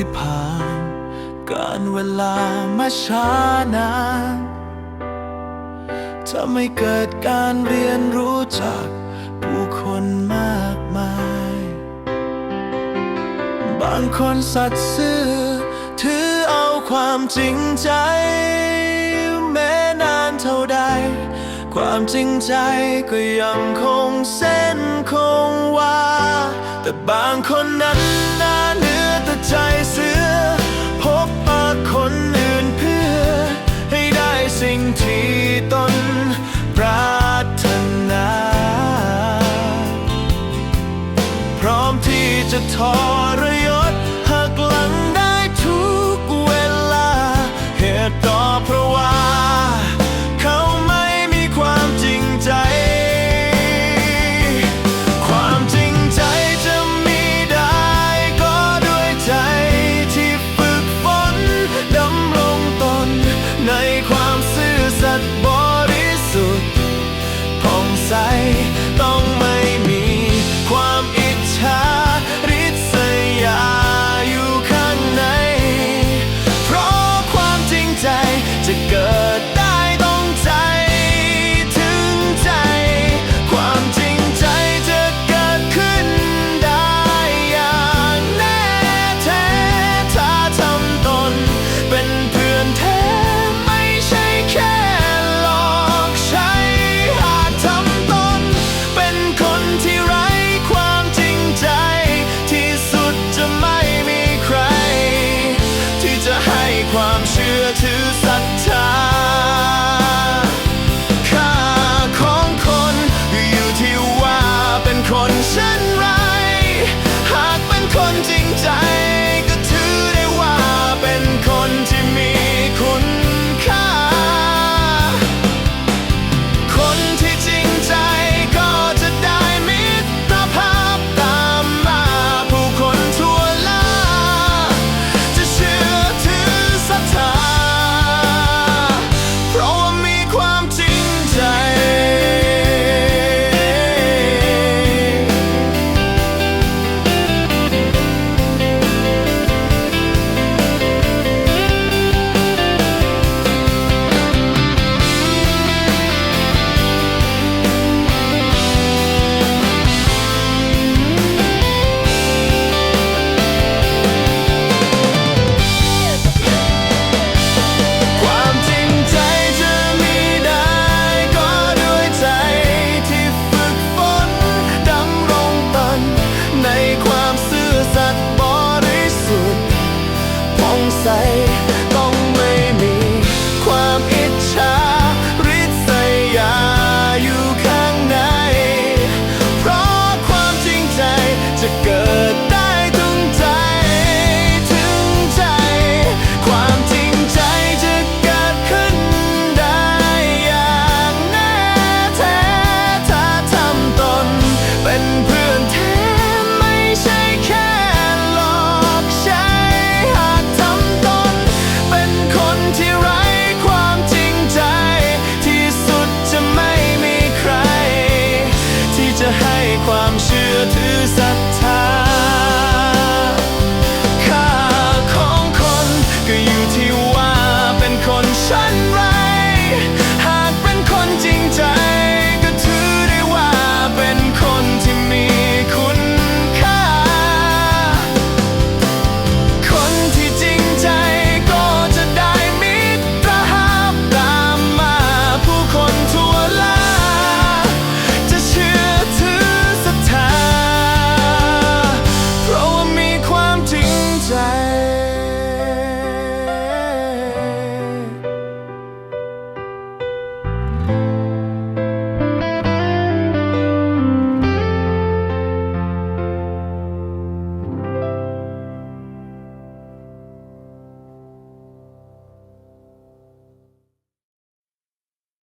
ที่ผ่าน การเวลามาช้านานถ้าไม่เกิดการเรียนรู้จากผู้คนมากมาย บางคนสัตว์ซื่อถือเอาความจริงใจ แม้นานเท่าใด ความจริงใจก็ยังคงเส้นคงวาแต่บางคนนั้นนาน ใจเสือ พบปะคนอื่นเพื่อ ให้ได้สิ่งที่ตนปรารถนา พร้อมที่จะทอ